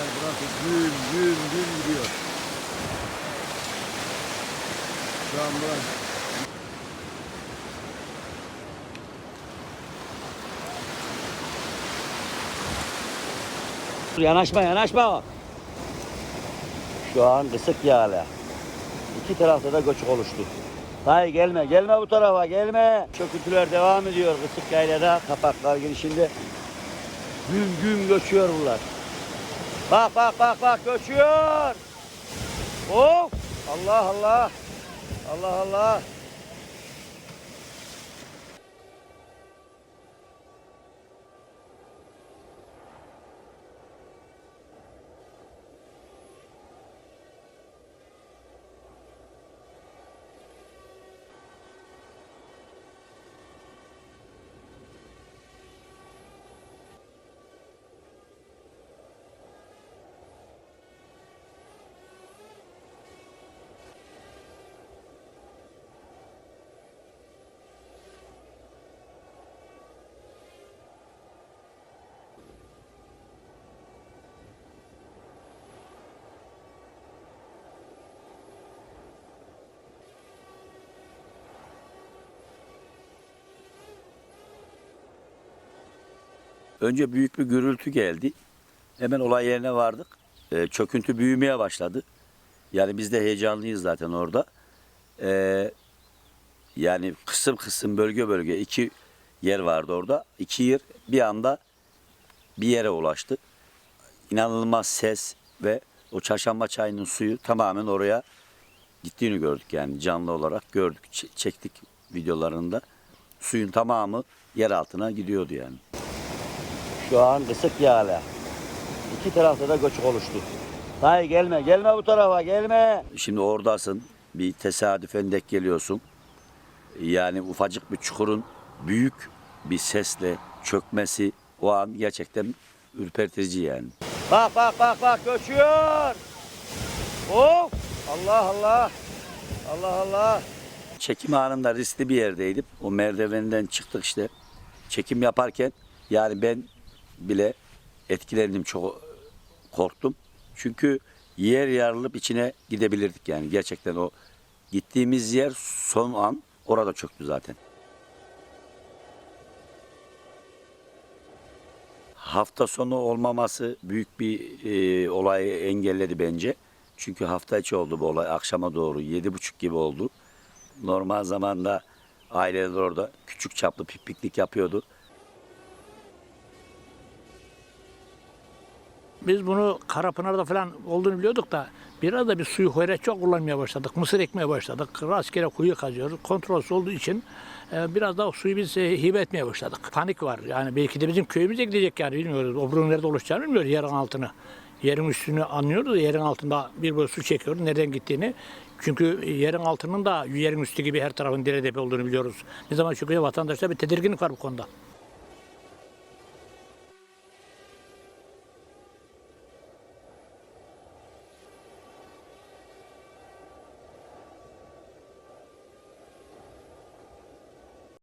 Gerçekten burası gün gün gün gidiyor. Şu an burası Yanaşma yanaşma. Şu an kısık yağla. İki tarafta da göçük oluştu. Hayır gelme gelme bu tarafa gelme. Çöküntüler devam ediyor kısık yaylada kapaklar girişinde. Gün gün göçüyor bunlar. Bak bak bak bak göçüyor. Of Allah Allah. Allah Allah. Önce büyük bir gürültü geldi. Hemen olay yerine vardık. Ee, çöküntü büyümeye başladı. Yani biz de heyecanlıyız zaten orada. Ee, yani kısım kısım bölge bölge iki yer vardı orada. İki yer bir anda bir yere ulaştı. İnanılmaz ses ve o çarşamba çayının suyu tamamen oraya gittiğini gördük yani canlı olarak gördük, çektik videolarında. Suyun tamamı yer altına gidiyordu yani. Şu an kısık yağla. İki tarafta da göçük oluştu. Hayır gelme, gelme bu tarafa, gelme. Şimdi oradasın, bir tesadüfen denk geliyorsun. Yani ufacık bir çukurun büyük bir sesle çökmesi o an gerçekten ürpertici yani. Bak bak bak bak göçüyor. Of! Allah Allah. Allah Allah. Çekim anında riskli bir yerdeydim. O merdivenden çıktık işte. Çekim yaparken yani ben bile etkilendim çok korktum. Çünkü yer yarılıp içine gidebilirdik yani gerçekten o gittiğimiz yer son an orada çöktü zaten. Hafta sonu olmaması büyük bir e, olayı engelledi bence. Çünkü hafta içi oldu bu olay. Akşama doğru yedi buçuk gibi oldu. Normal zamanda aileler orada küçük çaplı piknik yapıyordu. Biz bunu Karapınar'da falan olduğunu biliyorduk da biraz da bir suyu hoyra çok kullanmaya başladık. Mısır ekmeye başladık. Rastgele kuyu kazıyoruz. Kontrolsüz olduğu için e, biraz daha suyu biz e, hibe etmeye başladık. Panik var. Yani belki de bizim köyümüze gidecek yani bilmiyoruz. Obrun nerede oluşacağını bilmiyoruz yerin altını. Yerin üstünü anlıyoruz yerin altında bir boy su çekiyoruz nereden gittiğini. Çünkü yerin altının da yerin üstü gibi her tarafın dere tepe olduğunu biliyoruz. Ne zaman çıkıyor vatandaşta bir tedirginlik var bu konuda.